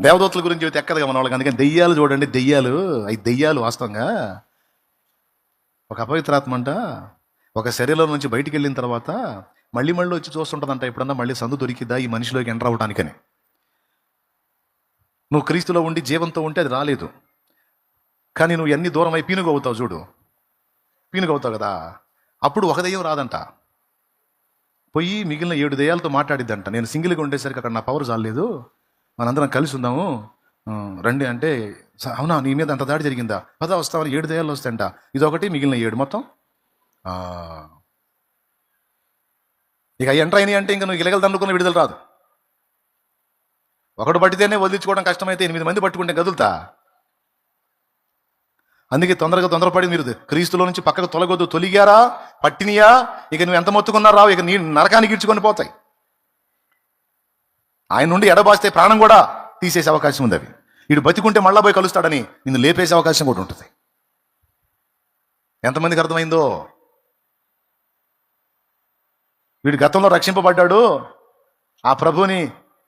దేవదూతల గురించి చెబితే ఎక్కదుగా మన వాళ్ళకి? అందుకని దెయ్యాలు చూడండి దెయ్యాలు. అవి దెయ్యాలు వాస్తవంగా. ఒక అపవిత్రాత్మ అంట. ఒక శరీరం నుంచి బయటికి వెళ్ళిన తర్వాత మళ్ళీ మళ్ళీ వచ్చి చూస్తుంటుందంట ఎప్పుడన్నా మళ్ళీ సందు దొరికిద్దా ఈ మనిషిలోకి ఎంటర్ అవ్వడానికని నువ్వు క్రీస్తులో ఉండి జీవంతో ఉంటే అది రాలేదు. కానీ నువ్వు ఎన్ని దూరం అయి పీనుగవుతావు చూడు. పీనుగవుతావు కదా. అప్పుడు ఒక దెయ్యం రాదంట. పోయి మిగిలిన ఏడు దెయ్యాలతో మాట్లాడిద్దంట. నేను సింగిల్గా ఉండేసరికి అక్కడ నా పవర్ చాలేదు మనందరం కలిసి ఉందాము. రండి అంటే అవునా నీ మీద అంత దాడి జరిగిందా? పద వస్తామని ఏడు దెయ్యాలు వస్తాయంట. ఇదొకటి మిగిలిన ఏడు మొత్తం. ఇక ఎంటర్ అయినాయి అంటే ఇంకా నువ్వు ఇలగలు దండుకున్న విడుదల రాదు. ఒకడు పట్టితేనే వదిలించుకోవడం కష్టమైతే ఎనిమిది మంది పట్టుకుంటే గదులుతా? అందుకే తొందరగా తొందరపడి మీరు క్రీస్తులో నుంచి పక్కకు తొలగొద్దు. తొలిగారా? పట్టినియా? ఇక నువ్వు ఎంత మొత్తుకున్నా రావు. ఇక నీ నరకానికి ఇడ్చుకొని పోతాయి. ఆయన నుండి ఎడబాస్తే ప్రాణం కూడా తీసేసే అవకాశం ఉంది అవి. వీడు బతికుంటే మళ్ళా పోయి కలుస్తాడని నిన్ను లేపేసే అవకాశం కూడా ఉంటుంది. ఎంతమందికి అర్థమైందో? వీడు గతంలో రక్షింపబడ్డాడు ఆ ప్రభుని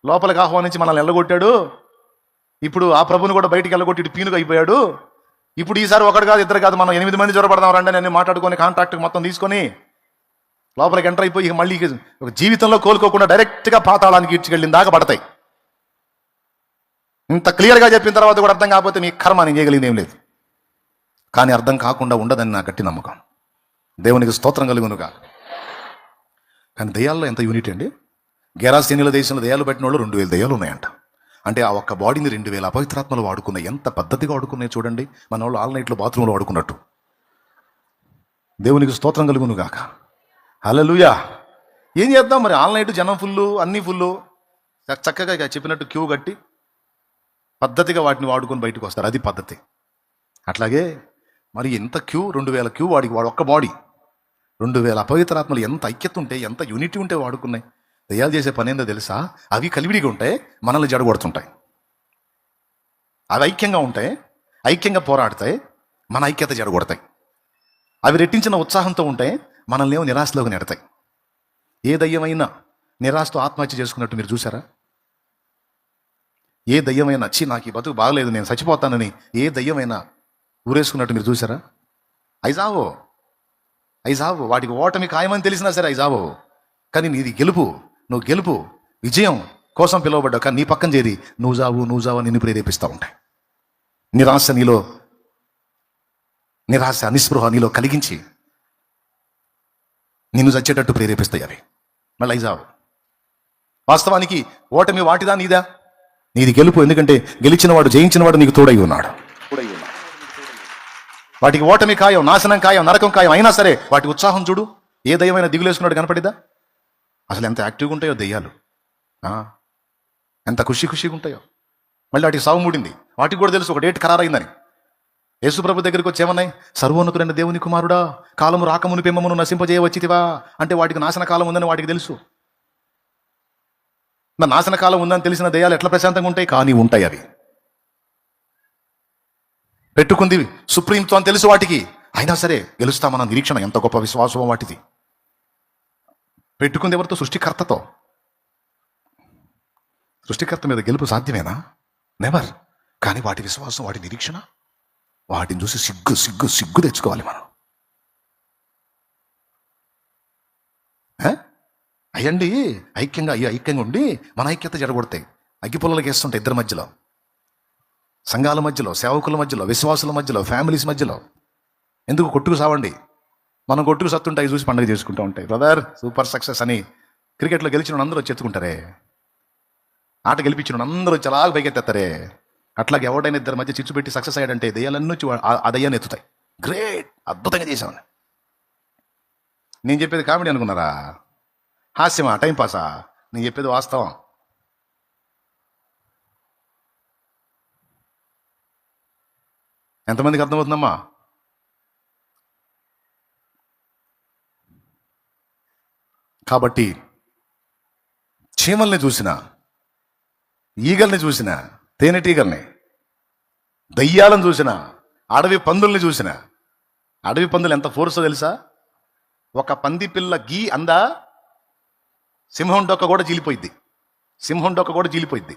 లోపలికి ఆహ్వానించి మనల్ని వెళ్ళగొట్టాడు ఇప్పుడు ఆ ప్రభుని కూడా బయటికి వెళ్ళగొట్టి ఇటు పీనుగా అయిపోయాడు. ఇప్పుడు ఈసారి ఒకటి కాదు ఇద్దరు కాదు మనం ఎనిమిది మంది జ్వరపడదాం రండి నేను మాట్లాడుకొని కాంట్రాక్ట్ మొత్తం తీసుకొని లోపలికి ఎంటర్ అయిపోయి ఇక మళ్ళీ ఒక జీవితంలో కోలుకోకుండా డైరెక్ట్గా పాతాళానికి ఇడ్చుకెళ్ళిన దాకా పడతాయి. ఇంత క్లియర్గా చెప్పిన తర్వాత కూడా అర్థం కాకపోతే మీ కర్మ నేను చేయగలిగింది ఏం లేదు. కానీ అర్థం కాకుండా ఉండదని నా గట్టి నమ్మకం. దేవునికి స్తోత్రం కలుగునుగా. కానీ దయ్యాల్లో ఎంత యూనిట్ అండి? గెరాసీనిల దేశంలో దయ్యాలు పెట్టిన వాళ్ళు రెండు వేల దయ్యాలు ఉన్నాయంట. అంటే ఆ ఒక్క బాడీని రెండు వేల అపవిత్రాత్మలు వాడుకున్న ఎంత పద్ధతిగా వాడుకున్నాయి చూడండి. మన వాళ్ళు ఆల్ నైట్లో బాత్రూంలో వాడుకున్నట్టు. దేవునికి స్తోత్రం కలుగును గాక హలలుయా ఏం చేద్దాం మరి? ఆల్ నైట్ జనం ఫుల్లు అన్నీ ఫుల్లు. చక్కగా ఇక చెప్పినట్టు క్యూ కట్టి పద్ధతిగా వాటిని వాడుకొని బయటకు వస్తారు. అది పద్ధతి. అట్లాగే మరి ఎంత క్యూ రెండు వేల క్యూ వాడికి వాడు ఒక్క బాడీ. రెండు వేల అపవిత్రాత్మలు ఎంత ఐక్యత ఉంటే ఎంత యూనిటీ ఉంటే వాడుకున్నాయి. దయ్యాలు చేసే పని ఏందో తెలుసా? అవి కలివిడిగా ఉంటాయి మనల్ని జడగొడుతుంటాయి. అవి ఐక్యంగా ఉంటాయి ఐక్యంగా పోరాడతాయి మన ఐక్యత జడగొడతాయి. అవి రెట్టించిన ఉత్సాహంతో ఉంటే మనల్ని ఏమో నిరాశలోకి నెడతాయి. ఏ దయ్యమైనా నిరాశతో ఆత్మహత్య చేసుకున్నట్టు మీరు చూసారా ఏ దయ్యమైనా వచ్చి నాకు ఈ బతుకు బాగలేదు నేను చచ్చిపోతానని ఏ దయ్యమైనా ఊరేసుకున్నట్టు మీరు చూసారా ఐజావో ఐజావో వాటికి ఓటమి ఖాయమని తెలిసినా సరే ఐజావో కానీ నీది గెలుపు నువ్వు గెలుపు విజయం కోసం పిలువబడ్డావు కానీ నీ పక్కన చేరి నువ్వు జావు నువ్వు జావు నిన్ను ప్రేరేపిస్తూ ఉంటాయి. నిరాశ నీలో నిరాశ అనిస్పృహ నీలో కలిగించి నిన్ను చచ్చేటట్టు ప్రేరేపిస్తాయి అవి. మళ్ళీ ఐజావు వాస్తవానికి ఓటమి వాటిదా నీదా? నీది గెలుపు ఎందుకంటే గెలిచిన వాడు జయించిన వాడు నీకు తోడై ఉన్నాడు. వాటికి ఓటమి ఖాయం నాశనం ఖాయం నరకం ఖాయం అయినా సరే వాటి ఉత్సాహం చూడు. ఏ దయ్యమైనా దిగులేసుకున్నాడు కనపడిద్దా అసలు ఎంత యాక్టివ్గా ఉంటాయో దెయ్యాలు. ఆ, ఎంత ఖుషి ఖుషిగా ఉంటాయో. మళ్ళీ వాటికి సాగు మూడింది. వాటికి కూడా తెలుసు ఒక డేట్ ఖరారైందని. యేసుప్రభు దగ్గరికి వచ్చేమన్నాయి సర్వోన్నతుడైన దేవుని కుమారుడా కాలము రాకముని పెమ్మమును నశింపజేయవచ్చితివా? అంటే వాటికి నాశన కాలం ఉందని వాటికి తెలుసు. నా నాశన కాలం ఉందని తెలిసిన దయాలు ఎట్లా ప్రశాంతంగా ఉంటాయి? కానీ ఉంటాయి అవి. పెట్టుకుంది సుప్రీంతో అని తెలుసు వాటికి. అయినా సరే గెలుస్తామన్న నిరీక్షణ ఎంత గొప్ప విశ్వాసం వాటిది. పెట్టుకుంది ఎవరితో? సృష్టికర్తతో. సృష్టికర్త మీద గెలుపు సాధ్యమేనా? నెవర్ కానీ వాటి విశ్వాసం వాటి నిరీక్షణ వాటిని చూసి సిగ్గు సిగ్గు సిగ్గు తెచ్చుకోవాలి మనం. అయ్యండి ఐక్యంగా అయ్యో ఐక్యంగా ఉండి మన ఐక్యత జరగొడతాయి అగ్గిపుల్లలకి వేస్తుంటాయి ఇద్దరి మధ్యలో. సంఘాల మధ్యలో సేవకుల మధ్యలో విశ్వాసుల మధ్యలో ఫ్యామిలీస్ మధ్యలో. ఎందుకు కొట్టుకు సావండి? మనం కొట్టుకు సత్తుంటాయి చూసి పండుగ చేసుకుంటూ ఉంటాయి. బ్రదర్ సూపర్ సక్సెస్ అని క్రికెట్లో గెలిచిన అందరూ వచ్చి ఎత్తుకుంటారే? ఆట గెలిపించిన అందరూ వచ్చి అలాగ అట్లాగే ఎవడైనా ఇద్దరి మధ్య చిచ్చు పెట్టి సక్సెస్ అయ్యాడంటే దయ్యాలన్నీ వచ్చి ఆ- దయ్యాన్ని ఎత్తుతాయి. గ్రేట్! అద్భుతంగా చేశామని నేను చెప్పేది కామెడీ అనుకున్నారా? హాస్యమా? టైం పాసా? నేను చెప్పేది వాస్తవం. ఎంతమందికి అర్థమవుతుందమ్మా? కాబట్టి చీమల్ని చూసిన ఈగల్ని చూసిన తేనెటీగల్ని దయ్యాలను చూసిన అడవి పందుల్ని చూసిన. అడవి పందులు ఎంత ఫోర్సో తెలుసా? ఒక పంది పిల్ల గీ అందా? సింహం డొక్క కూడా చీలిపోయిద్ది. సింహం డొక్క కూడా చీలిపోయిద్ది.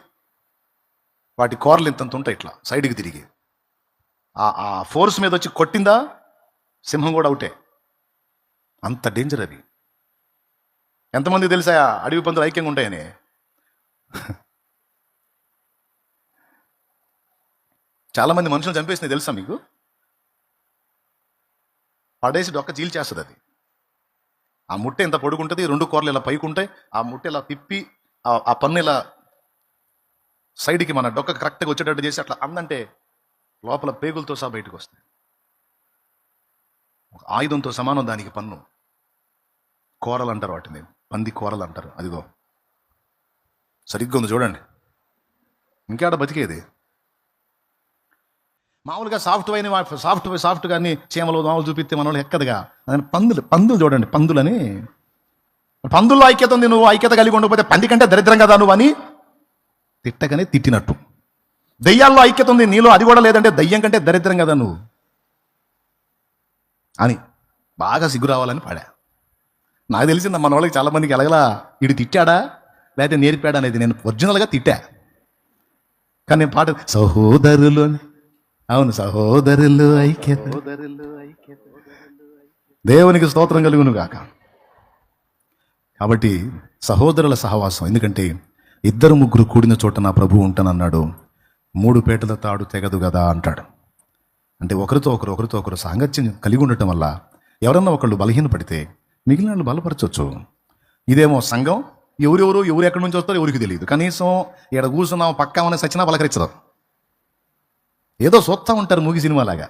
వాటి కూరలు ఇంతంత ఉంటాయి ఇట్లా సైడ్కి తిరిగి. ఆ ఫోర్స్ మీద వచ్చి కొట్టిందా? సింహం కూడా అవుటే. అంత డేంజర్ అది. ఎంతమంది తెలుసా అడవి పందులు ఐక్యంగా ఉంటాయని? చాలా మంది మనుషులు చంపేసినాయి తెలుసా మీకు? పడేసి డొక్క చీల్చేస్తుంది అది. ఆ ముట్టె ఎంత పొడుగుంటుంది రెండు కూరలు ఇలా పైకి ఉంటాయి ఆ ముట్టె ఇలా తిప్పి ఆ- పన్ను ఇలా సైడ్కి మన డొక్క కరెక్ట్గా వచ్చేటట్టు చేసి అట్లా అందంటే లోపల పేగులతో సహా బయటకు వస్తుంది ఒక ఆయుధంతో సమానం దానికి పన్ను. కూరలు అంటారు వాటిని పంది కూరలు అంటారు అదిగో. సరిగ్గా ఉంది చూడండి. ఇంకేడ బతికేది? మామూలుగా సాఫ్ట్ అయిన సాఫ్ట్ సాఫ్ట్ కానీ చీమలు మామూలు చూపిస్తే మన వాళ్ళు ఎక్కదుగా అదే పందులు పందులు చూడండి పందులని. పందుల్లో ఐక్యత ఉంది నువ్వు ఐక్యత కలిగి ఉండకపోతే పంది కంటే దరిద్రం కదా నువ్వు అని తిట్టగానే తిట్టినట్టు. దయ్యాల్లో ఐక్యత ఉంది నీలో అది కూడా లేదంటే దయ్యం కంటే దరిద్రం కదా నువ్వు అని బాగా సిగ్గు రావాలని పాడా. నాకు తెలిసింది మన వాళ్ళకి చాలా మందికి ఎలాగలా ఇడు తిట్టాడా లేకపోతే నేర్పాడా అనేది నేను ఒరిజినల్గా తిట్టా. కానీ నేను పాట సహోదరులు అని అవును సహోదరులు ఐక్యత. దేవునికి స్తోత్రం కలుగును గాక. కాబట్టి సహోదరుల సహవాసం ఎందుకంటే ఇద్దరు ముగ్గురు కూడిన చోట నా ప్రభు ఉంటానన్నాడు. మూడు పేటల తాడు తెగదు కదా అంటాడు. అంటే ఒకరితో ఒకరు ఒకరితో ఒకరు సాంగత్యం కలిగి ఉండటం వల్ల ఎవరన్నా ఒకళ్ళు బలహీనపడితే మిగిలిన వాళ్ళు బలపరచవచ్చు ఇదేమో సంఘం? ఎవరెవరు ఎవరు ఎక్కడి నుంచి వస్తారో ఎవరికి తెలియదు కనీసం ఇక్కడ కూర్చున్నాం పక్కా ఉన్న సచ్చినా పలకరించదు ఏదో చూస్తా ఉంటారు మూగి సినిమాలాగా.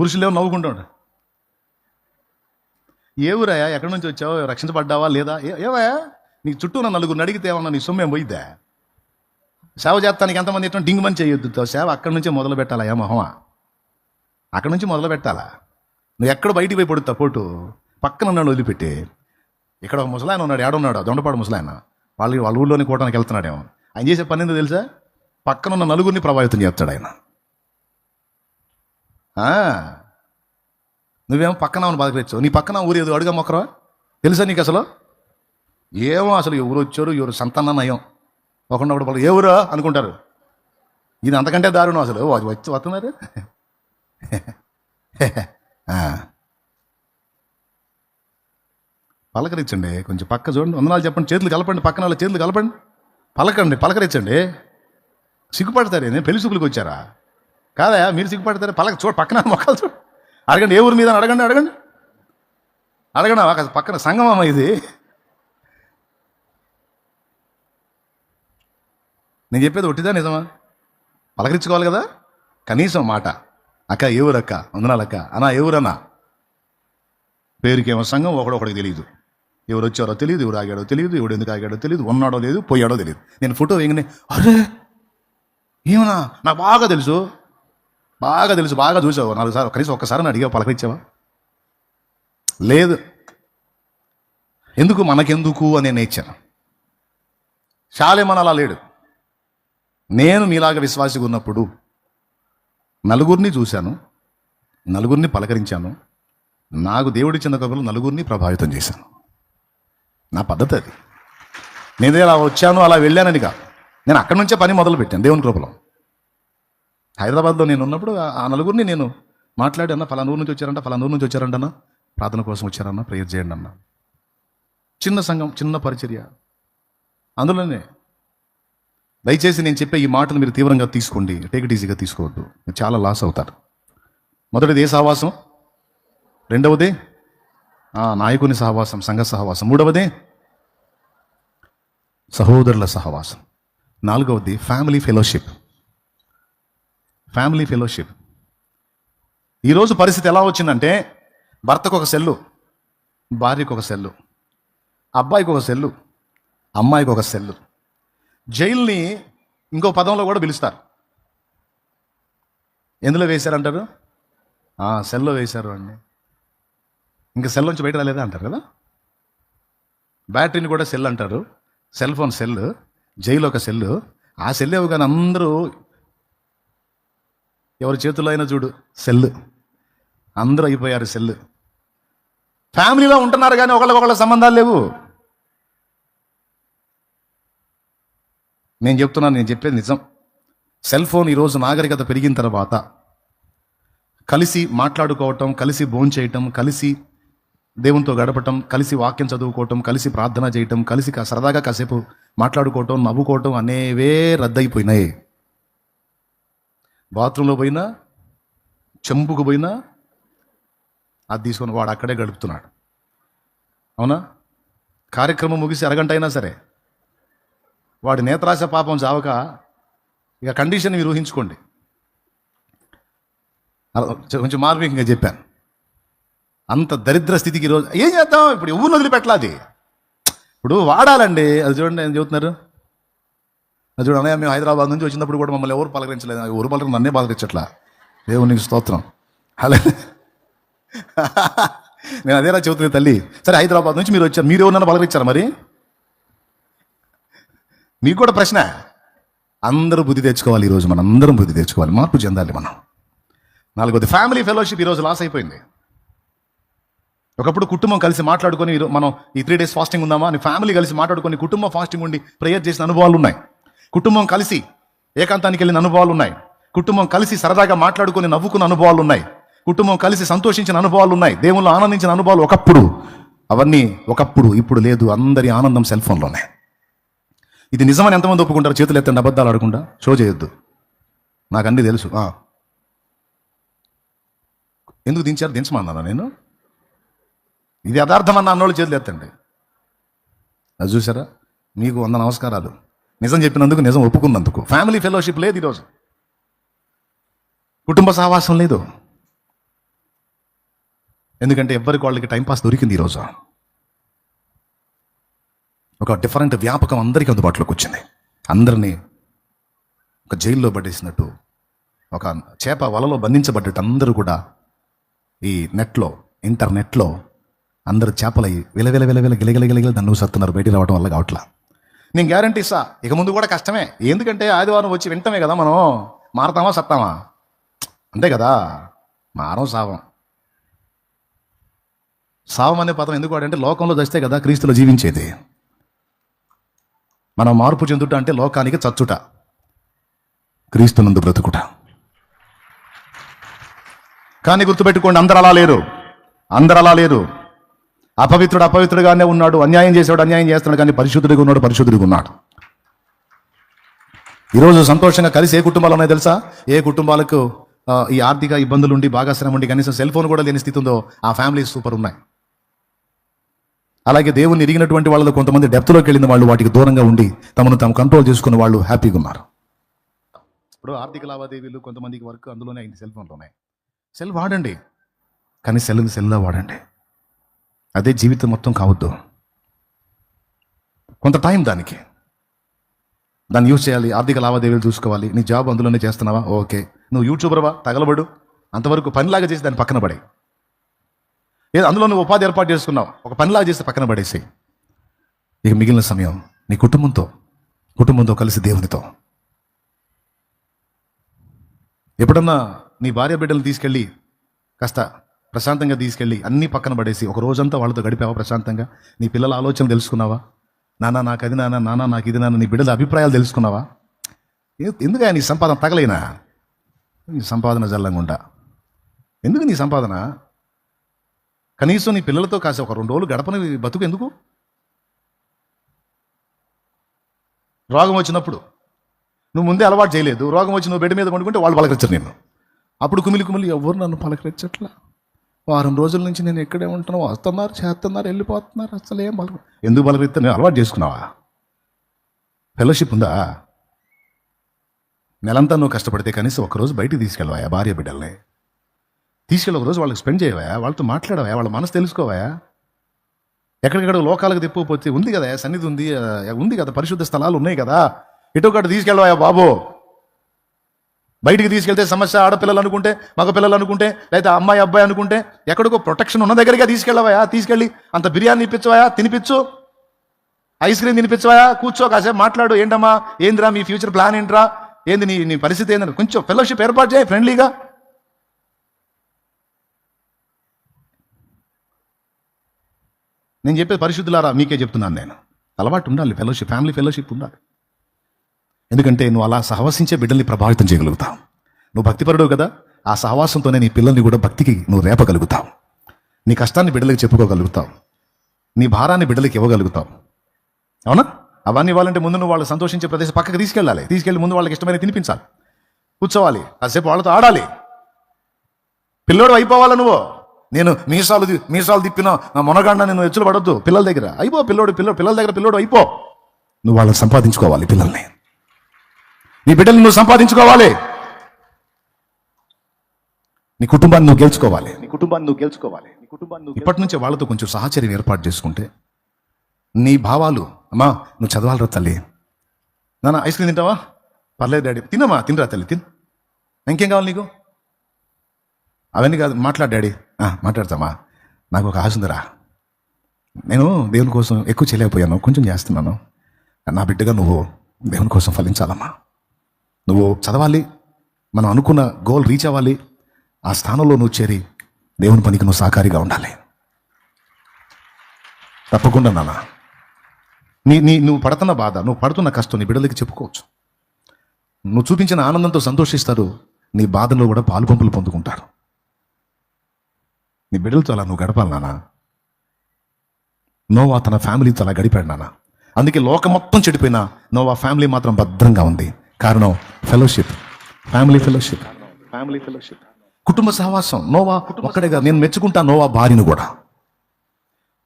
పురుషులేమో నవ్వుకుంటూ ఉంటారు ఏవురాయా ఎక్కడి నుంచి వచ్చావు? రక్షించబడ్డావా లేదా? ఏ- ఏవయ్యా నీకు చుట్టూ ఉన్న నలుగురు అడిగితే ఏమన్నా నీ సొమ్మేం పోయిద్దా? సేవ చేస్తానికి ఎంతమంది ఇట్లా డింగ్ మంచి చేయొద్దు? సేవ అక్కడి నుంచే మొదలు పెట్టాలా ఏ మొహమా? అక్కడి నుంచి మొదలు పెట్టాలా? నువ్వు ఎక్కడ బయటికి పోయి పడుతావు? పోటు. పక్కన ఉన్నాడు వదిలిపెట్టి. ఇక్కడ ఒక ముసలాయన ఉన్నాడు ఏడున్నాడు దొండపాడు ముసలాయన. వాళ్ళు వాళ్ళ ఊళ్ళోని కూటానికి వెళ్తున్నాడేమో. ఆయన చేసే పని ఏందో తెలుసా? పక్కన ఉన్న నలుగురిని ప్రభావితం చేస్తాడు ఆయన. నువ్వేమో పక్కన ఉన్న బతకరించు నీ పక్కన ఊరు ఏదో అడుగా మొక్కరా? తెలుసా నీకు అసలు? ఏమో అసలు ఎవరు వచ్చారు ఎవరు సంతాన నయం. ఒకనొకడు వాళ్ళు ఎవరు? అనుకుంటారు. ఇది అంతకంటే దారుణం అసలు. వచ్చి వస్తున్నారు ఆ. పలకరించండి. కొంచెం పక్క చూడండి. వందనాలు చెప్పండి. చేతులు కలపండి. పక్కన వాళ్ళ చేతులు కలపండి. పలకండి. పలకరించండి. సిగ్గుపడతారు? నేను పెళ్ళి చూపులకు వచ్చారా? కాదా? మీరు సిగ్గుపడతారు? పలక చూడ పక్కన మొక్కలు చూడు అడగండి. ఏ ఊరి మీద అడగండి అడగండి. అడగండి. పక్కన సంగమమ్మ ఇది. నేను చెప్పేది ఒట్టిదా నిజమా? పలకరించుకోవాలి కదా? కనీసం మాట. అక్క ఏ ఊరక్క? వందనాలక్క అన్నా ఏ ఊరన్నా? పేరుకేమో సంఘం ఒకడొకడికి తెలియదు ఎవరు వచ్చారో తెలియదు ఎవరు ఆగాడో తెలియదు ఎవడు ఎందుకు ఆగాడో తెలియదు ఉన్నాడో లేదు పోయాడో తెలియదు నేను ఫోటో వేయగానే అరే! ఏమన్నా? నాకు బాగా తెలుసు. బాగా తెలుసు బాగా చూసావు. నాలుగు సార్లు కనీసం ఒక్కసారి నన్ను అడిగావు పలకరించావా? లేదు. ఎందుకు మనకెందుకు అని నేను ఇచ్చాను శాలేమన్ అలా లేడు. నేను మీలాగా విశ్వాసిగా ఉన్నప్పుడు నలుగురిని చూశాను నలుగురిని పలకరించాను నాకు దేవుడిచ్చిన కబులు నలుగురిని ప్రభావితం చేశాను. నా పద్ధతి అది. నేను అలా వచ్చాను అలా వెళ్ళానని కాదు. నేను అక్కడి నుంచే పని మొదలు పెట్టాను దేవుని కృపలో. హైదరాబాద్లో నేను ఉన్నప్పుడు ఆ- నలుగురిని నేను మాట్లాడి అన్న ఫలానా నుంచి వచ్చారంట ఫలానా నుంచి వచ్చారంట అన్న ప్రార్థన కోసం వచ్చారన్న? ప్రేయర్ చేయండి అన్న. చిన్న సంఘం చిన్న పరిచర్య. అందులోనే దయచేసి నేను చెప్పే ఈ మాటలు మీరు తీవ్రంగా తీసుకోండి. టేక్ ఇట్ ఈజీగా తీసుకోవద్దు. చాలా లాస్ అవుతారు. మొదటిది ఏ సహవాసం రెండవది నాయకుని సహవాసం సంఘ సహవాసం. మూడవది సహోదరుల సహవాసం. నాలుగవది ఫ్యామిలీ ఫెలోషిప్ ఫ్యామిలీ ఫెలోషిప్ ఈరోజు పరిస్థితి ఎలా వచ్చిందంటే భర్తకు ఒక సెల్లు భార్యకు ఒక సెల్లు అబ్బాయికి ఒక సెల్లు అమ్మాయికి ఒక సెల్లు. జైల్ని ఇంకో పదంలో కూడా పిలుస్తారు. ఎందులో వేశారంటారు? సెల్లో వేశారు అండి. ఇంకా సెల్ నుంచి బయట రాలేదా అంటారు కదా? బ్యాటరీని కూడా సెల్ అంటారు. సెల్ ఫోన్ సెల్ జైలు ఒక సెల్. ఆ సెల్ ఏవో కానీ అందరూ ఎవరి చేతుల్లో అయినా చూడు సెల్. అందరూ అయిపోయారు సెల్. ఫ్యామిలీలో ఉంటున్నారు కానీ ఒకళ్ళకొకళ్ళ సంబంధాలు లేవు. నేను చెప్తున్నాను నేను చెప్పేది నిజం. సెల్ ఫోన్ ఈరోజు నాగరికత పెరిగిన తర్వాత కలిసి మాట్లాడుకోవటం కలిసి భోంచేయటం కలిసి దేవునితో గడపటం కలిసి వాక్యం చదువుకోవటం కలిసి ప్రార్థన చేయటం కలిసి సరదాగా కాసేపు మాట్లాడుకోవటం నవ్వుకోవటం అనేవే రద్దయిపోయినాయి. బాత్రూంలో పోయినా చెంపుకు పోయినా అది తీసుకొని వాడు అక్కడే గడుపుతున్నాడు. అవునా? కార్యక్రమం ముగిసి అరగంట అయినా సరే వాడి నేత్రాశ పాపం చావక ఇక కండిషన్ మీరు ఊహించుకోండి. కొంచెం మార్మికంగా చెప్పాను. అంత దరిద్ర స్థితికి రోజు ఏం చేద్దాం? ఇప్పుడు ఎవరు వదిలిపెట్టలాది? ఇప్పుడు వాడాలండి. అది చూడండి ఏం చెబుతున్నారు. అది చూడండి అన్నయ్య మేము హైదరాబాద్ నుంచి వచ్చినప్పుడు కూడా మమ్మల్ని ఎవరు పలకరించలేదు. ఎవరు పలకరి నన్నే పలకరించట్లా. దేవునికి స్తోత్రం. అలా నేను అదేలా చెబుతుంది తల్లి. సరే హైదరాబాద్ నుంచి మీరు వచ్చారు. మీరు ఎవరు పలకరించారు మరి? మీకు కూడా ప్రశ్న? అందరూ బుద్ధి తెచ్చుకోవాలి ఈరోజు మనం. అందరం బుద్ధి తెచ్చుకోవాలి. మార్పు చెందాలి మనం. నాలుగోది ఫ్యామిలీ ఫెలోషిప్ ఈరోజు లాస్ అయిపోయింది. ఒకప్పుడు కుటుంబం కలిసి మాట్లాడుకొని మనం ఈ త్రీ డేస్ ఫాస్టింగ్ ఉందామా? అని ఫ్యామిలీ కలిసి మాట్లాడుకొని కుటుంబం ఫాస్టింగ్ ఉండి ప్రేయర్ చేసిన అనుభవాలు ఉన్నాయి. కుటుంబం కలిసి ఏకాంతానికి వెళ్ళిన అనుభవాలు ఉన్నాయి. కుటుంబం కలిసి సరదాగా మాట్లాడుకొని నవ్వుకున్న అనుభవాలు ఉన్నాయి. కుటుంబం కలిసి సంతోషించిన అనుభవాలు ఉన్నాయి. దేవుళ్ళు ఆనందించిన అనుభవాలు ఒకప్పుడు. అవన్నీ ఒకప్పుడు ఇప్పుడు లేదు. అందరి ఆనందం సెల్ ఫోన్లోనే ఇది నిజమని ఎంతమంది ఒప్పుకుంటారు? చేతులు ఎత్తండి అబద్ధాలు ఆడకుండా. షో చేయొద్దు. నాకు అన్నీ తెలుసు. ఎందుకు దించారు? దించమన్నానా నేను? ఇది యథార్థమన్న అన్నోళ్ళు చేతులు ఎత్తండి. అది చూసారా? మీకు వంద నమస్కారాలు. నిజం చెప్పినందుకు నిజం ఒప్పుకున్నందుకు. ఫ్యామిలీ ఫెలోషిప్ లేదు ఈరోజు. కుటుంబ సహవాసం లేదు. ఎందుకంటే ఎవ్వరికి వాళ్ళకి టైంపాస్ దొరికింది ఈరోజు. ఒక డిఫరెంట్ వ్యాపకం అందరికీ అందుబాటులోకి వచ్చింది. అందరినీ ఒక జైల్లో పడేసినట్టు ఒక చేప వలలో బంధించబడ్డట్టు అందరూ కూడా ఈ నెట్లో ఇంటర్నెట్లో అందరు చేపలై విలవిల విలవిల గిలగిల గిలగిల దాన్ని సత్తున్నారు. బయటికి రావడం వల్ల కావట్లా. నేను గ్యారంటీ ఇస్తా. ఇక ముందు కూడా కష్టమే. ఎందుకంటే ఆదివారం వచ్చి వింటమే కదా మనం మారతామా సత్తామా? అంతే కదా. మారం సావం. సావం అనే పదం ఎందుకు వాడంటే లోకంలో చస్తే కదా క్రీస్తులో జీవించేది. మనం మార్పు చెందుట అంటే లోకానికి చచ్చుట. క్రీస్తునందు బ్రతుకుట. కానీ గుర్తుపెట్టుకోండి అందరు అలా లేరు. అందరు అలా లేరు. అపవిత్రుడు అపవిత్రుడుగానే ఉన్నాడు అన్యాయం చేసేవాడు అన్యాయం చేస్తున్నాడు కానీ పరిశుద్ధుడిగా ఉన్నాడు పరిశుద్ధుడిగా ఉన్నాడు. ఈరోజు సంతోషంగా కలిసి ఏ కుటుంబాలు ఉన్నాయో తెలుసా? ఏ కుటుంబాలకు ఈ ఆర్థిక ఇబ్బందులు ఉండి బాగా శ్రమ ఉండి కనీసం సెల్ ఫోన్ కూడా లేని స్థితి ఉందో ఆ ఫ్యామిలీ సూపర్ ఉన్నాయి. అలాగే దేవుని ఎరిగినటువంటి వాళ్ళలో కొంతమంది డెప్త్లోకి వెళ్ళిన వాళ్ళు వాటికి దూరంగా ఉండి తమను తాము కంట్రోల్ చేసుకున్న వాళ్ళు హ్యాపీగా ఉన్నారు. ఇప్పుడు ఆర్థిక లావాదేవీలు కొంతమందికి వర్క్ అందులోనే అయింది సెల్ ఫోన్లోనే. సెల్ వాడండి. కానీ సెల్ సెల్లో వాడండి. అదే జీవితం మొత్తం కావద్దు. కొంత టైం దానికి. దాన్ని యూజ్ చేయాలి ఆర్థిక లావాదేవీలు చూసుకోవాలి. నీ జాబ్ అందులోనే చేస్తున్నావా? ఓకే నువ్వు యూట్యూబర్వా తగలబడు. అంతవరకు పనిలాగా చేసి దాన్ని పక్కన పడే ఏదో అందులో నువ్వు ఉపాధి ఏర్పాటు చేసుకున్నావు. ఒక పనిలాగా చేసి పక్కన పడేసి ఇక మిగిలిన సమయం నీ కుటుంబంతో కుటుంబంతో కలిసి దేవునితో. ఎప్పుడన్నా నీ భార్య బిడ్డలు తీసుకెళ్ళి కాస్త ప్రశాంతంగా తీసుకెళ్ళి అన్నీ పక్కన పడేసి ఒక రోజంతా వాళ్ళతో గడిపావా ప్రశాంతంగా? నీ పిల్లల ఆలోచన తెలుసుకున్నావా? నాన్న నాకు అది నాన్న నాన్న నాకు ఇది నాన్న నీ బిడ్డల అభిప్రాయాలు తెలుసుకున్నావా? ఎందుకు ఎందుకు నీ సంపాదన తగలేనా? నీ సంపాదన జల్లంగుండా ఎందుకు నీ సంపాదన? కనీసం నీ పిల్లలతో కాసి ఒక రెండు రోజులు గడపని బతుకు ఎందుకు? రోగం వచ్చినప్పుడు. నువ్వు ముందే అలవాటు చేయలేదు. రోగం వచ్చి నువ్వు బెడ్ మీద పండుకుంటే వాళ్ళు పలకరించరు నేను అప్పుడు కుమిలి కుమిలి ఎవరు నన్ను పలకరించట్లా వారం రోజుల నుంచి నేను ఎక్కడే ఉంటున్నా వస్తున్నారు చేస్తున్నారు వెళ్ళిపోతున్నారు అసలు ఏం పలక ఎందుకు పలకరిస్తే నేను అలవాటు చేసుకున్నావా? ఫెలోషిప్ ఉందా? నెలంతా నువ్వు కష్టపడితే కనీసం ఒకరోజు బయటికి తీసుకెళ్ళవా భార్య బిడ్డల్ని. తీసుకెళ్ళి ఒకరోజు వాళ్ళకి స్పెండ్ చేయవా వాళ్ళతో మాట్లాడవా వాళ్ళ మనసు తెలుసుకోవాయా ఎక్కడికక్కడ లోకాలకు తిప్పకపోతే ఉంది కదా సన్నిధి ఉంది ఉంది కదా పరిశుద్ధ స్థలాలు ఉన్నాయి కదా. ఇటు ఒకటి తీసుకెళ్ళవా బాబు. బయటికి తీసుకెళ్తే సమస్య ఆడపిల్లలు అనుకుంటే మగ పిల్లలు అనుకుంటే లేదా అమ్మాయి అబ్బాయి అనుకుంటే ఎక్కడికో ప్రొటెక్షన్ ఉన్న దగ్గరగా తీసుకెళ్ళవా తీసుకెళ్ళి అంత బిర్యానీ ఇప్పించవా తినిపించు. ఐస్ క్రీమ్ తినిపించవా కూర్చో కాసేపు మాట్లాడు ఏంటమ్మా ఏందిరా మీ ఫ్యూచర్ ప్లాన్ ఏంట్రా ఏంది నీ నీ పరిస్థితి ఏందని కొంచెం ఫెలోషిప్ ఏర్పాటు చేయి ఫ్రెండ్లీగా. నేను చెప్పేది పరిశుద్ధులారా మీకే చెప్తున్నాను నేను. అలవాటు ఉండాలి ఫెలోషిప్ ఫ్యామిలీ ఫెలోషిప్ ఉండాలి. ఎందుకంటే నువ్వు అలా సహవసించే బిడ్డల్ని ప్రభావితం చేయగలుగుతావు. నువ్వు భక్తిపరుడు కదా? ఆ సహవాసంతోనే నీ పిల్లల్ని కూడా భక్తికి నువ్వు రేపగలుగుతావు. నీ కష్టాన్ని బిడ్డలకి చెప్పుకోగలుగుతావు. నీ భారాన్ని బిడ్డలకి ఇవ్వగలుగుతావు. అవునా? అవన్నీ ఇవ్వాలంటే ముందు నువ్వు వాళ్ళు సంతోషించే ప్రదేశం పక్కకి తీసుకెళ్ళాలి. తీసుకెళ్ళి ముందు వాళ్ళకి ఇష్టమైన తినిపించాలి. కూర్చోవాలి. కాసేపు వాళ్ళతో ఆడాలి. పిల్లోడు అయిపోవాలా నువ్వు? నేను మీసాలు మీసాలు తిప్పిన నా మొనగాండ నేను ఎచ్చులు పడొద్దు. పిల్లల దగ్గర. అయిపో పిల్లోడు పిల్లో పిల్లల దగ్గర పిల్లోడు అయిపో. నువ్వు వాళ్ళని సంపాదించుకోవాలి పిల్లల్ని. నీ బిడ్డల్ని నువ్వు సంపాదించుకోవాలి. నీ కుటుంబాన్ని నువ్వు గెలుచుకోవాలి. నీ కుటుంబాన్ని నువ్వు గెలుచుకోవాలి. నీ కుటుంబాన్ని నువ్వు ఇప్పటి నుంచే వాళ్ళతో కొంచెం సహచర్యం ఏర్పాటు చేసుకుంటే నీ భావాలు అమ్మా నువ్వు చదవాలరా తల్లి. నాన్న ఐస్ క్రీమ్ తింటావా? పర్లేదు డాడీ. తినమ్మా తినరా తల్లి తిన్. ఇంకేం కావాలి నీకు? అవన్నీ కాదు మాట్లాడు డాడీ. "ఆ, మాట్లాడతామా? నాకు ఒక ఆశ ఉందిరా. నేను దేవుని కోసం ఎక్కువ చేయలేకపోయాను కొంచెం చేస్తున్నాను. నా బిడ్డగా నువ్వు దేవుని కోసం ఫలించాలమ్మా. నువ్వు చదవాలి. మనం అనుకున్న గోల్ రీచ్ అవ్వాలి. ఆ స్థానంలో నువ్వు చేరి దేవుని పనికి నువ్వు సహకారిగా ఉండాలి. తప్పకుండా నాన్న. నీ నీ నువ్వు పడుతున్న బాధ నువ్వు పడుతున్న కష్టం నీ బిడ్డలకి చెప్పుకోవచ్చు. నువ్వు చూపించిన ఆనందంతో సంతోషిస్తారు. నీ బాధలో కూడా పాలు పంపులు పొందుకుంటారు. నీ బిడ్డలతో అలా నువ్వు గడపాలి నాన్న. నోవా తన ఫ్యామిలీతో అలా గడిపాడు నాన్న. అందుకే లోకం మొత్తం చెడిపోయినా నోవా ఫ్యామిలీ మాత్రం భద్రంగా ఉంది. కారణం fellowship. Family fellowship. Family fellowship. కుటుంబ సహవాసం. నోవా ఒక్కడేగా నేను మెచ్చుకుంటా నోవా భార్యను కూడా.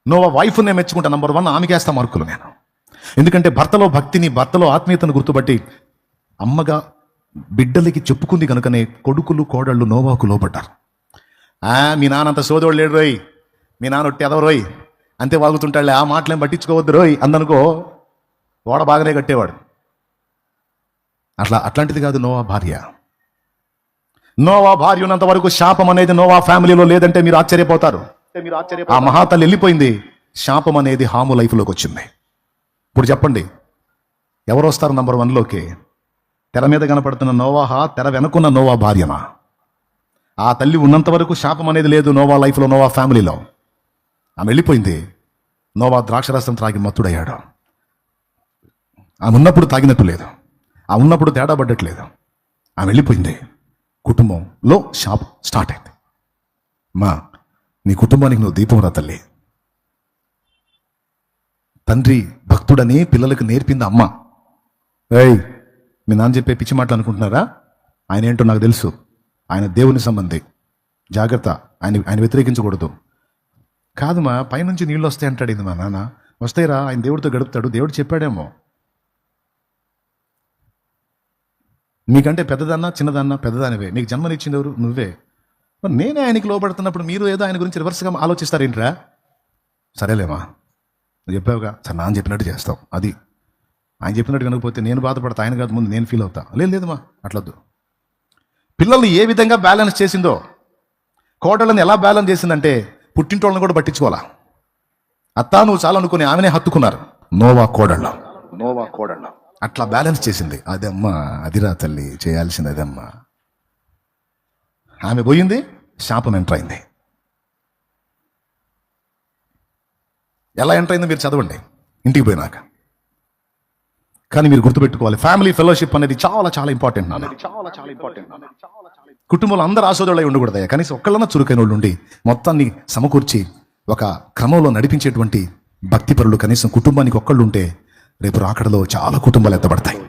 నోవా వైఫ్ నేను మెచ్చుకుంటా. నంబర్ వన్ ఆమెకేస్తా మార్కులు నేను. ఎందుకంటే భర్తలో భక్తిని భర్తలో ఆత్మీయతను గుర్తుపట్టి అమ్మగా బిడ్డలకి చెప్పుకుంది కనుకనే కొడుకులు కోడళ్ళు నోవాకు లోపడ్డారు ఆ మీ నాన్న అంత సోదోడు లేడు రోయ్. మీ నాన్న ఒట్టి ఎదవ రోయ్. అంతే వాగుతుంటాడులే ఆ మాటలేం పట్టించుకోవద్దు రోయ్. అందనుకో ఓడ బాగానే కట్టేవాడు. అట్లా అట్లాంటిది కాదు నోవా భార్య. నోవా భార్య ఉన్నంత వరకు శాపం అనేది నోవా ఫ్యామిలీలో లేదంటే మీరు ఆశ్చర్యపోతారు. మీరు ఆశ్చర్య ఆ మహాతల్లి వెళ్ళిపోయింది. శాపం అనేది హాము లైఫ్లోకి వచ్చింది. ఇప్పుడు చెప్పండి ఎవరు వస్తారు నంబర్ వన్లోకి తెర మీద కనపడుతున్న నోవాహా తెర వెనుకున్న నోవా భార్యమా ఆ తల్లి ఉన్నంత వరకు శాపం అనేది లేదు నోవా లైఫ్లో నోవా ఫ్యామిలీలో. ఆమె వెళ్ళిపోయింది. నోవా ద్రాక్షరసం త్రాగి మత్తుడయ్యాడు. ఆమె ఉన్నప్పుడు తాగినట్టు లేదు. ఆ ఉన్నప్పుడు తేడా పడ్డట్లేదు ఆమె వెళ్ళిపోయింది. కుటుంబంలో షాప్ స్టార్ట్ అయింది. మా నీ కుటుంబానికి నువ్వు దీపం రా తల్లి. తండ్రి భక్తుడని పిల్లలకు నేర్పింది అమ్మ. ఏయ్ మీ నాన్న చెప్పే పిచ్చి మాటలు అనుకుంటున్నారా? ఆయన ఏంటో నాకు తెలుసు. ఆయన దేవుని సంబంధి. జాగ్రత్త ఆయన ఆయన వ్యతిరేకించకూడదు. కాదు మా పైనుంచి నీళ్ళు వస్తాయి అంటాడు ఇది మా నాన్న? వస్తాయిరా ఆయన దేవుడితో గడుపుతాడు దేవుడు చెప్పాడేమో. మీకంటే పెద్దదన్నా చిన్నదన్నా పెద్దదానివే. మీకు జన్మనిచ్చింది ఎవరు? నువ్వే. మరి నేనే ఆయనకి లోపడుతున్నప్పుడు మీరు ఏదో ఆయన గురించి రివర్స్గా ఆలోచిస్తారేంట్రా? సరేలేమా. నువ్వు చెప్పావుగా. సరే నాన్న చెప్పినట్టు చేస్తాం అది. ఆయన చెప్పినట్టు కనుకపోతే నేను బాధపడతా. ఆయన కాదు ముందు నేను ఫీల్ అవుతా. లేదు లేదమ్మా అట్లొద్దు. పిల్లల్ని ఏ విధంగా బ్యాలెన్స్ చేసిందో కోడళ్ళని ఎలా బ్యాలెన్స్ చేసిందంటే పుట్టింటోళ్ళని కూడా పట్టించుకోవాలా? అత్తా నువ్వు చాలా అనుకుని ఆమెనే హత్తుకున్నారు. నోవా కోడళ్ళ. నోవా కోడళ్ళ. అట్లా బ్యాలెన్స్ చేసింది. అదేమ్మా అదిరా తల్లి చేయాల్సింది అదమ్మా ఆమె పోయింది శాపం ఎంటర్ అయింది. ఎలా ఎంటర్ అయిందో మీరు చదవండి. ఇంటికి పోయినాక. కానీ మీరు గుర్తుపెట్టుకోవాలి ఫ్యామిలీ ఫెలోషిప్ అనేది చాలా చాలా ఇంపార్టెంట్ నాన్న. చాలా చాలా ఇంపార్టెంట్ కుటుంబంలో అందరూ ఆశోదరులై ఉండకూడదయ్యా. కనీసం ఒక్కళ్ళన్నా చురుకైన వాళ్ళు ఉండి మొత్తాన్ని సమకూర్చి ఒక క్రమంలో నడిపించేటువంటి భక్తిపరులు కనీసం కుటుంబానికి ఒక్కళ్ళు ఉంటే రేపు రాకడలో చాలా కుటుంబాలు ఎత్తబడతాయి.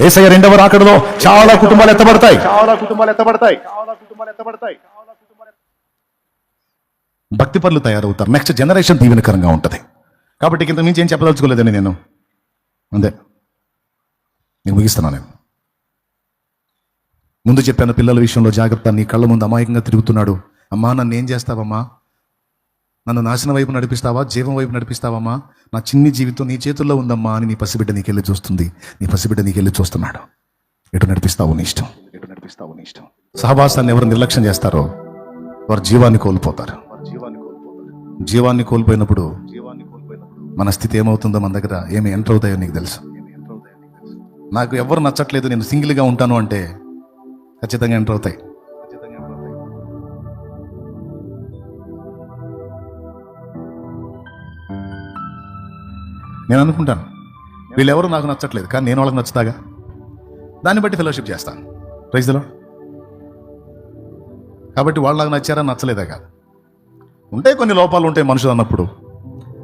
ఏసయ్య రెండవ రాకడలో చాలా కుటుంబాలు ఎత్తబడతాయి. చాలా కుటుంబాలు ఎత్తబడతాయి. చాలా కుటుంబాలు ఎత్తబడతాయి. భక్తి పనులు తయారవుతారు. నెక్స్ట్ జనరేషన్ దీవెనకరంగా ఉంటుంది. కాబట్టి ఇంత మించి ఏం చెప్పదలుచుకోలేదండి నేను. అంతే. నేను ముగిస్తున్నాను నేను. ముందు చెప్పాను పిల్లల విషయంలో జాగ్రత్త. నీ కళ్ళ ముందు అమాయకంగా తిరుగుతున్నాడు. అమ్మా నన్ను ఏం చేస్తావమ్మా? నన్ను నాశనం వైపు నడిపిస్తావా? జీవం వైపు నడిపిస్తావమ్మా? నా చిన్ని జీవితం నీ చేతుల్లో ఉందమ్మా అని నీ పసిబిడ్డ నీకెళ్ళి చూస్తుంది. నీ పసిబిడ్డ నీకెళ్ళి చూస్తున్నాడు. ఎటు నడిపిస్తావు నీ ఇష్టం. ఎటు నడిపిస్తావు నీ ఇష్టం. సహవాసాన్ని ఎవరు నిర్లక్ష్యం చేస్తారో వారు జీవాన్ని కోల్పోతారు. జీవాన్ని కోల్పోతారు జీవాన్ని కోల్పోయినప్పుడు జీవాన్ని కోల్పోయినప్పుడు మన స్థితి ఏమవుతుందో మన దగ్గర ఏమి ఎంటర్ అవుతాయో నీకు తెలుసు. నాకు ఎవరు నచ్చట్లేదు నేను సింగిల్గా ఉంటాను అంటే ఖచ్చితంగా ఎంటర్ అవుతాయి. నేను అనుకుంటాను. వీళ్ళెవరూ నాకు నచ్చట్లేదు కానీ నేను వాళ్ళకి నచ్చుతాగా? దాన్ని బట్టి ఫెలోషిప్ చేస్తాను. ప్రైజ్లో కాబట్టి వాళ్ళు నాకు నచ్చారా నచ్చలేదా కాదు. ఉంటాయి కొన్ని లోపాలు ఉంటాయి మనుషులు అన్నప్పుడు.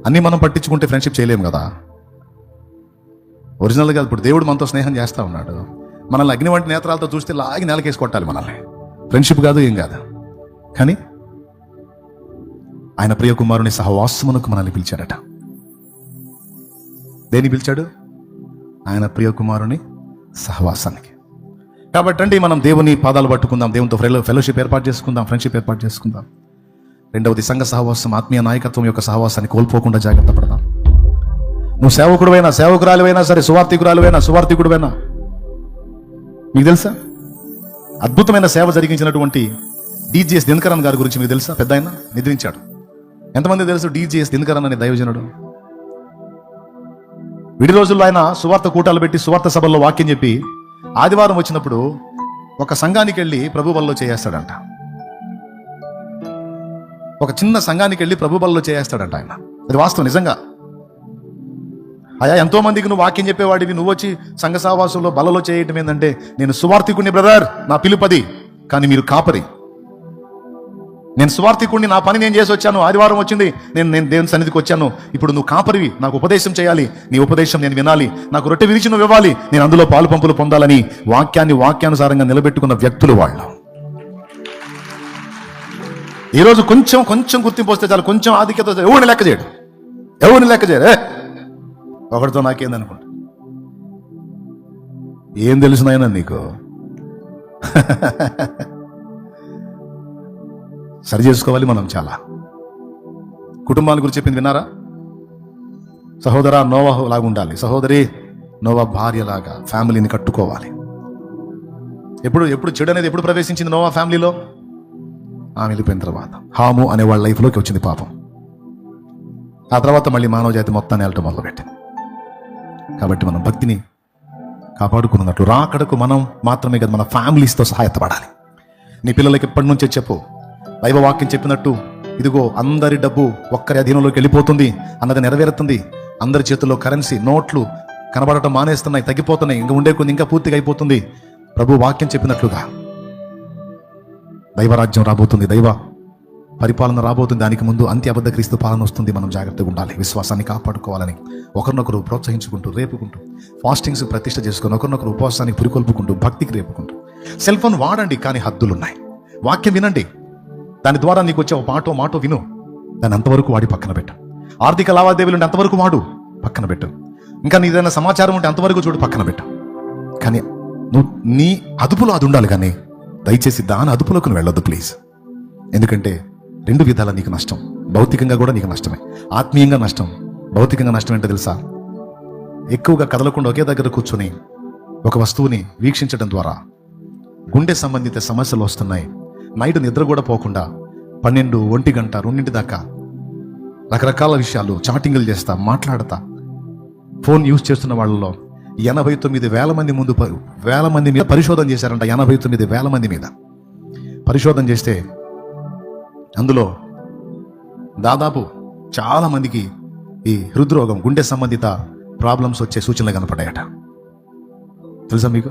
అన్నీ మనం పట్టించుకుంటే ఫ్రెండ్షిప్ చేయలేము కదా. ఒరిజినల్గా ఇప్పుడు దేవుడు మనతో స్నేహం చేస్తూ ఉన్నాడు. మనల్ని అగ్ని వంటి నేత్రాలతో చూస్తే లాగి నెలకేసి కొట్టాలి మనల్ని. ఫ్రెండ్షిప్ కాదు ఏం కాదు. కానీ ఆయన ప్రియ కుమారుని సహవాసమునకు మనల్ని పిలిచాడట. దేని పిలిచాడు? ఆయన ప్రియకుమారుని సహవాసానికి. కాబట్టి అండి మనం దేవుని పాదాలు పట్టుకుందాం దేవునితో ఫెలో ఫెలోషిప్ ఏర్పాటు చేసుకుందాం ఫ్రెండ్షిప్ ఏర్పాటు చేసుకుందాం. రెండవది సంఘ సహవాసం ఆత్మీయ నాయకత్వం యొక్క సహవాసాన్ని కోల్పోకుండా జాగ్రత్త పడదాం. నువ్వు సేవకుడువైనా సేవకురాలువైనా సరే సువార్థికురాలువైనా సువార్థికుడువైనా మీకు తెలుసా? అద్భుతమైన సేవ జరిగించినటువంటి డీజీఎస్ దినకరన్ గారి గురించి మీకు తెలుసా? పెద్ద ఆయన నిద్రించాడు. ఎంతమంది తెలుసు డీజీఎస్ దినకరన్ అనే దైవజనుడు? విడి రోజుల్లో ఆయన సువార్త కూటాలు పెట్టి సువార్త సభల్లో వాక్యం చెప్పి ఆదివారం వచ్చినప్పుడు ఒక సంఘానికి వెళ్ళి ప్రభు బల్లో చేయేస్తాడంట. ఒక చిన్న సంఘానికి వెళ్ళి ప్రభు బల్లో చేయేస్తాడంట ఆయన. అది వాస్తవం నిజంగా. అయా ఎంతో మందికి నువ్వు వాక్యం చెప్పేవాడివి నువ్వు వచ్చి సంఘ సావాసంలో బలలో చేయటం ఏంటంటే నేను సువార్థికుని బ్రదర్ నా పిలుపది కానీ మీరు కాపరి. నేను స్వార్థికుడిని నా పని నేను చేసి వచ్చాను ఆదివారం వచ్చింది నేను నేను దేవుని సన్నిధికి వచ్చాను. ఇప్పుడు నువ్వు కాపరివి నాకు ఉపదేశం చేయాలి నీ ఉపదేశం నేను వినాలి నాకు రొట్టె విరిచి నువ్వు ఇవ్వాలి నేను అందులో పాలు పంపులు పొందాలని వాక్యాన్ని వాక్యానుసారంగా నిలబెట్టుకున్న వ్యక్తులు వాళ్ళు. ఈరోజు కొంచెం కొంచెం గుర్తింపు వస్తే చాలు కొంచెం ఆధిక్యత వస్తే ఎవరిని లెక్క చేయడు? ఎవరిని లెక్క చేయడు? ఒకటితో నాకేందనుకుంటా ఏం తెలుసు నీకు? సరి చేసుకోవాలి మనం చాలా. కుటుంబాల గురించి చెప్పింది విన్నారా? సహోదర నోవా లాగా ఉండాలి. సహోదరి నోవా భార్యలాగా ఫ్యామిలీని కట్టుకోవాలి. ఎప్పుడు ఎప్పుడు చెడు అనేది ఎప్పుడు ప్రవేశించింది నోవా ఫ్యామిలీలో? ఆమె వెళ్ళిపోయిన తర్వాత. హాము అనే వాళ్ళ లైఫ్లోకి వచ్చింది పాపం. ఆ తర్వాత మళ్ళీ మానవ జాతి మొత్తాన్ని వెళ్ళటం మొదలుపెట్టింది. కాబట్టి మనం భక్తిని కాపాడుకున్నట్లు రాకడకు మనం మాత్రమే కదా మన ఫ్యామిలీస్తో సహాయపడాలి. నీ పిల్లలకి ఎప్పటి నుంచే చెప్పు దైవవాక్యం చెప్పినట్టు ఇదిగో అందరి డబ్బు ఒక్కరి అధీనంలోకి వెళ్ళిపోతుంది అన్నది నెరవేరుతుంది. అందరి చేతుల్లో కరెన్సీ నోట్లు కనబడటం మానేస్తున్నాయి తగ్గిపోతున్నాయి ఇంకా ఉండే కొన్ని ఇంకా పూర్తిగా అయిపోతుంది. ప్రభు వాక్యం చెప్పినట్లుగా దైవరాజ్యం రాబోతుంది. దైవ పరిపాలన రాబోతుంది. దానికి ముందు అంత్య అబద్ధ క్రీస్తు పాలన వస్తుంది. మనం జాగ్రత్తగా ఉండాలి. విశ్వాసాన్ని కాపాడుకోవాలని ఒకరినొకరు ప్రోత్సహించుకుంటూ రేపుకుంటూ ఫాస్టింగ్స్ ప్రతిష్ట చేసుకుని ఒకరినొకరు ఉపవాసానికి పురికొల్పుకుంటూ భక్తికి రేపుకుంటూ. సెల్ ఫోన్ వాడండి కానీ హద్దులు ఉన్నాయి వాక్యం వినండి. దాని ద్వారా నీకు వచ్చే ఒక పాటో మాటో విను. దాన్ని అంతవరకు వాడి పక్కన పెట్టు. ఆర్థిక లావాదేవీలు ఉంటే అంతవరకు వాడు పక్కన పెట్టు. ఇంకా నీ ఏదైనా సమాచారం ఉంటే అంతవరకు చూడు పక్కన పెట్టు. కానీ నువ్వు నీ అదుపులో అది ఉండాలి కానీ దయచేసి దాని అదుపులోకి నువ్వు వెళ్ళొద్దు ప్లీజ్. ఎందుకంటే రెండు విధాల నీకు నష్టం. భౌతికంగా కూడా నీకు నష్టమే. ఆత్మీయంగా నష్టం. భౌతికంగా నష్టం ఏంటో తెలుసా? ఎక్కువగా కదలకుండా ఒకే దగ్గర కూర్చొని ఒక వస్తువుని వీక్షించడం ద్వారా గుండె సంబంధిత సమస్యలు వస్తున్నాయి. నైట్ నిద్ర కూడా పోకుండా పన్నెండు ఒంటి గంట రెండింటి దాకా రకరకాల విషయాలు చాటింగ్లు చేస్తా మాట్లాడతా. ఫోన్ యూజ్ చేస్తున్న వాళ్ళలో ఎనభై తొమ్మిది వేల మంది ముందు వేల మంది మీద పరిశోధన చేశారంట ఎనభై తొమ్మిది వేల మంది మీద. పరిశోధన చేస్తే అందులో దాదాపు చాలామందికి ఈ హృద్రోగం గుండె సంబంధిత ప్రాబ్లమ్స్ వచ్చే సూచనలు కనపడాయట తెలుసా మీకు?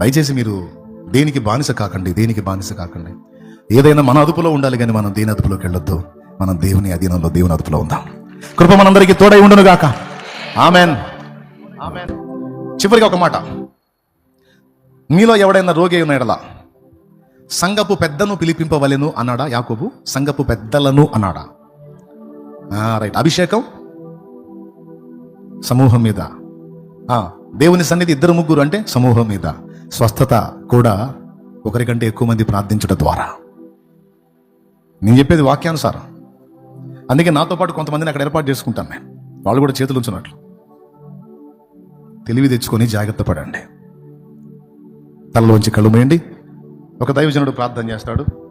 దయచేసి మీరు దేనికి బానిస కాకండి దేనికి బానిస కాకండి. ఏదైనా మన అదుపులో ఉండాలి కానీ మనం దేని అదుపులోకి వెళ్ళొద్దు. మనం దేవుని అధీనంలో దేవుని అదుపులో ఉందాం. కృప మనందరికీ తోడై ఉండును గాక. ఆమెన్. ఆమెన్. చివరిగా ఒక మాట. మీలో ఎవడైనా రోగి అయిన ఎడల సంగపు పెద్దను పిలిపింపవలెను అన్నాడా యాకోబు? సంగపు పెద్దలను అన్నాడా? ఆ, రైట్. అభిషేకం? సమూహం మీద. ఆ, దేవుని సన్నిధి ఇద్దరు ముగ్గురు అంటే సమూహం మీద. స్వస్థత కూడా ఒకరికంటే ఎక్కువ మంది ప్రార్థించడం ద్వారా. నేను చెప్పేది వాక్యానుసారం. అందుకే నాతో పాటు కొంతమందిని అక్కడ ఏర్పాటు చేసుకుంటాను నేను. వాళ్ళు కూడా చేతులు ఉంచున్నట్లు. తెలివి తెచ్చుకొని జాగ్రత్త పడండి. తలలోంచి కళ్ళు మేయండి. ఒక దైవజనుడు ప్రార్థన చేస్తాడు.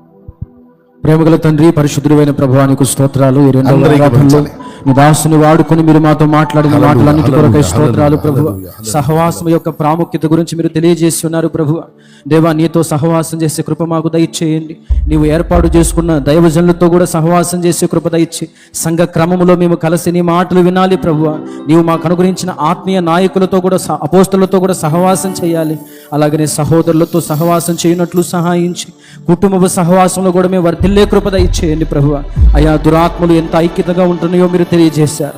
ప్రేమగల తండ్రి పరిశుద్ధుడైన ప్రభువానికి స్తోత్రాలు. ఈ అందరికీ ఆరాధనలో. మీ దాసుని వాడుకొని మీరు మాతో మాట్లాడిన మాటలన్నిటి కొరకై స్తోత్రాలు ప్రభు. సహవాసం యొక్క ప్రాముఖ్యత గురించి మీరు తెలియజేసి ఉన్నారు ప్రభు. దేవా నీతో సహవాసం చేసే కృప మాకు దయచేయండి. నీవు ఏర్పాటు చేసుకున్న దైవజనులతో కూడా సహవాసం చేసే కృప దయచి. సంఘ క్రమములో మేము కలిసి నీ మాటలు వినాలి ప్రభు. నీవు మాకు అనుగ్రహించిన ఆత్మీయ నాయకులతో కూడా అపోస్తలతో కూడా సహవాసం చేయాలి. అలాగనే సహోదరులతో సహవాసం చేయనట్లు సహాయించి కుటుంబ సహవాసంలో కూడా మేము వర్ధిల్లే కృప దయచేయండి ప్రభు అయా దురాత్మలు ఎంత ఐక్యతగా ఉంటున్నాయో మీరు తెలియజేశారు.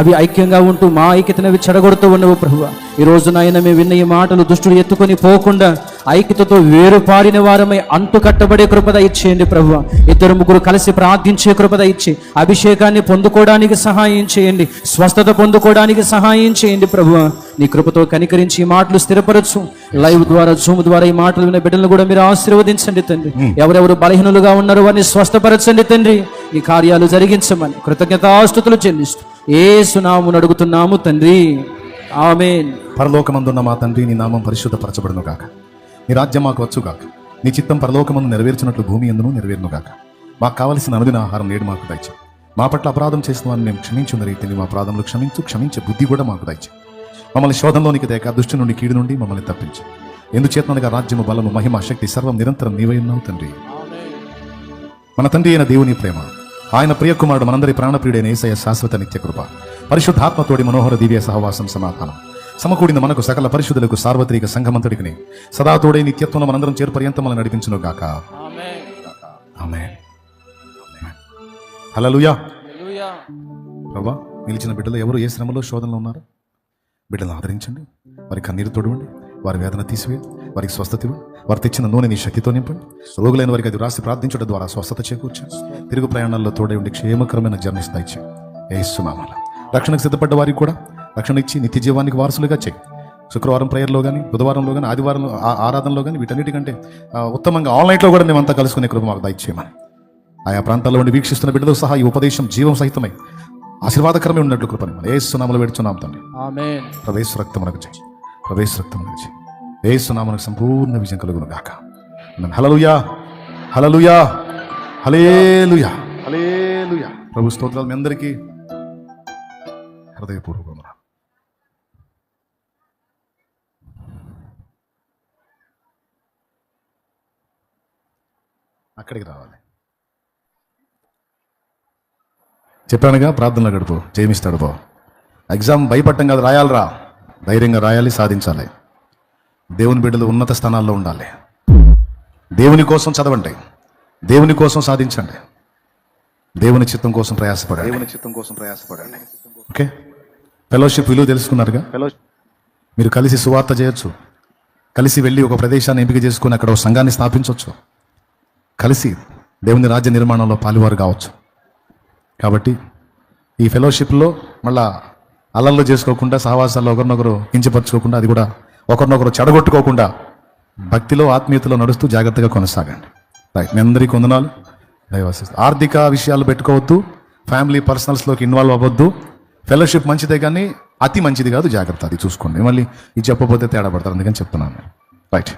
అవి ఐక్యంగా ఉంటూ మా ఐక్యతను అవి చెడగొడుతూ ఉన్నవు ప్రభు ఈ రోజు నాయన మేము విన్న ఈ మాటలు దుష్టుడు ఎత్తుకొని పోకుండా ఐక్యతతో వేరుపారిన వారమై అంటు కట్టబడే కృపద ఇచ్చేయండి ప్రభు ఇద్దరు ముగ్గురు కలిసి ప్రార్థించే కృపద ఇచ్చి అభిషేకాన్ని పొందుకోవడానికి సహాయం చేయండి. స్వస్థత పొందుకోవడానికి సహాయం చేయండి ప్రభు నీ కృపతో కనికరించి ఈ మాటలు స్థిరపరచు. లైవ్ ద్వారా జూమ్ ద్వారా ఈ మాటలు విన్న బిడ్డలను కూడా మీరు ఆశీర్వదించండి తండ్రి. ఎవరెవరు బలహీనులుగా ఉన్నారో వారిని స్వస్థపరచండి తండ్రి. ఈ కార్యాలు జరిగించమని కృతజ్ఞతాస్తుతులు చెల్లిస్తూ ఏ సునామును అడుగుతున్నాము తండ్రి. ఆమెన్. పరలోకమందున్న మా తండ్రి నీ నామం పరిశుద్ధపరచబడును గాక. నీ రాజ్యం మాకు వచ్చు గాక. నీ చిత్తం పరలోకమందు నెరవేర్చినట్లు భూమి ఎందును నెరవేరును గాక. మాకు కావలసిన అనుదిన ఆహారం నేడు మాకు దయచే. మా పట్ల అపరాధం చేసిన వారిని మేము క్షమించున్న రీతిని మా అపరాధంలో క్షమించు క్షమించే బుద్ధి కూడా మాకు దయచే. మమ్మల్ని శోధంలోనికి దేక దుష్టి నుండి కీడు నుండి మమ్మల్ని తప్పించు. ఎందుచేతనగా రాజ్యము బలము మహిమ శక్తి సర్వం నిరంతరం నీవై ఉన్నావు తండ్రి. మన తండ్రి అయిన దేవుని ప్రేమ ఆయన ప్రియకుమారుడు మనందరి ప్రాణప్రియుడైన ఏసయ శాశ్వత నిత్య కృప. పరిశుద్ధాత్మతోడి మనోహర దివ్య సహవాసం సమాధానం. సమకూడిన మనకు సకల పరిశుద్ధులకు సార్వత్రిక సంఘమంతుడికి సదా తోడే నిత్యత్వం మనందరం చేరు పర్యంతమని నడిపించును గాక ఆమె హల్లెలూయా. ప్రభా నిలిచిన బిడ్డలు ఎవరు? ఏ శ్రమలో శోధనలో ఉన్నారు? బిడ్డలను ఆదరించండి. వారి కన్నీరు తొడవండి. వారి వేదన తీసివేయండి వారికి స్వస్థత ఇవ్వండి. వారు తెచ్చిన నూనె నీ శక్తితో నింపండి. రోగులైన వారికి అది రాసి ప్రార్థించడం ద్వారా స్వస్థత చేకూర్చండి. తిరుగు ప్రయాణాల్లో తోడే ఉండి క్షేమకరమైన జర్నీస్ ఏస్తున్నామాల రక్షణకు సిద్ధపడ్డ వారికి కూడా రక్షణ ఇచ్చి నిత్య జీవానికి వారసులుగా చేయి శుక్రవారం ప్రేయర్లో కానీ బుధవారంలో కానీ ఆదివారంలో ఆ- ఆరాధనలో కానీ వీటన్నిటికంటే ఉత్తమంగా ఆన్లైన్లో కూడా మేమంతా కలుసుకునే కృప మాకు దయచేయమని. ఆయా ప్రాంతాల్లో ఉండి వీక్షిస్తున్న బిడ్డలు సహా ఈ ఉపదేశం జీవం సహితమై ఆశీర్వాదకరమే ఉన్నట్లు కృపని మనం ఏ సునామలు పెడుచున్నాం తండ్రి. ప్రవేశ రక్తమునకు చేయి ప్రవేశ రక్తమునకు చేయి. ఏ సునామనకు సంపూర్ణ విజయం కలుగును గాక. ఆమేన్. హల్లెలూయా. హల్లెలూయా. హలేలుయా హలేలుయా ప్రభు స్తోత్రాలు మీ అందరికీ. హృదయపూర్వకమున. అక్కడికి రావాలి. చెప్పానుగా ప్రార్థనలో గడుపు. జయమిస్తాడు బావు ఎగ్జామ్ భయపడటం కాదు రాయాలిరా. ధైర్యంగా రాయాలి సాధించాలి. దేవుని బిడ్డలు ఉన్నత స్థానాల్లో ఉండాలి. దేవుని కోసం చదవండి. దేవుని కోసం సాధించండి. దేవుని చిత్తం కోసం ప్రయాసపడండి. దేవుని చిత్తం కోసం ప్రయాసపడండి. ఓకే? ఫెలోషిప్ విలువ తెలుసుకున్నారుగా? ఫెలో మీరు కలిసి సువార్త చేయొచ్చు. కలిసి వెళ్ళి ఒక ప్రదేశాన్ని ఎంపిక చేసుకుని అక్కడ ఒక సంఘాన్ని స్థాపించవచ్చు కలిసి దేవుని రాజ్య నిర్మాణంలో పాలువారు కావచ్చు. కాబట్టి ఈ ఫెలోషిప్లో మళ్ళా అల్లల్లో చేసుకోకుండా సహవాసాల్లో ఒకరినొకరు కించపరచుకోకుండా అది కూడా ఒకరినొకరు చెడగొట్టుకోకుండా భక్తిలో ఆత్మీయతలో నడుస్తూ జాగ్రత్తగా కొనసాగండి. రైట్ మీ అందరికీ వందనాలు. దైవాశిస్ ఆర్థిక విషయాలు పెట్టుకోవద్దు. ఫ్యామిలీ పర్సనల్స్లోకి ఇన్వాల్వ్ అవ్వద్దు. ఫెలోషిప్ మంచిదే కానీ అతి మంచిది కాదు జాగ్రత్త అది చూసుకోండి. మళ్ళీ ఇది చెప్పబోతే తేడా పడతారు అందుకని చెప్తున్నాను. రైట్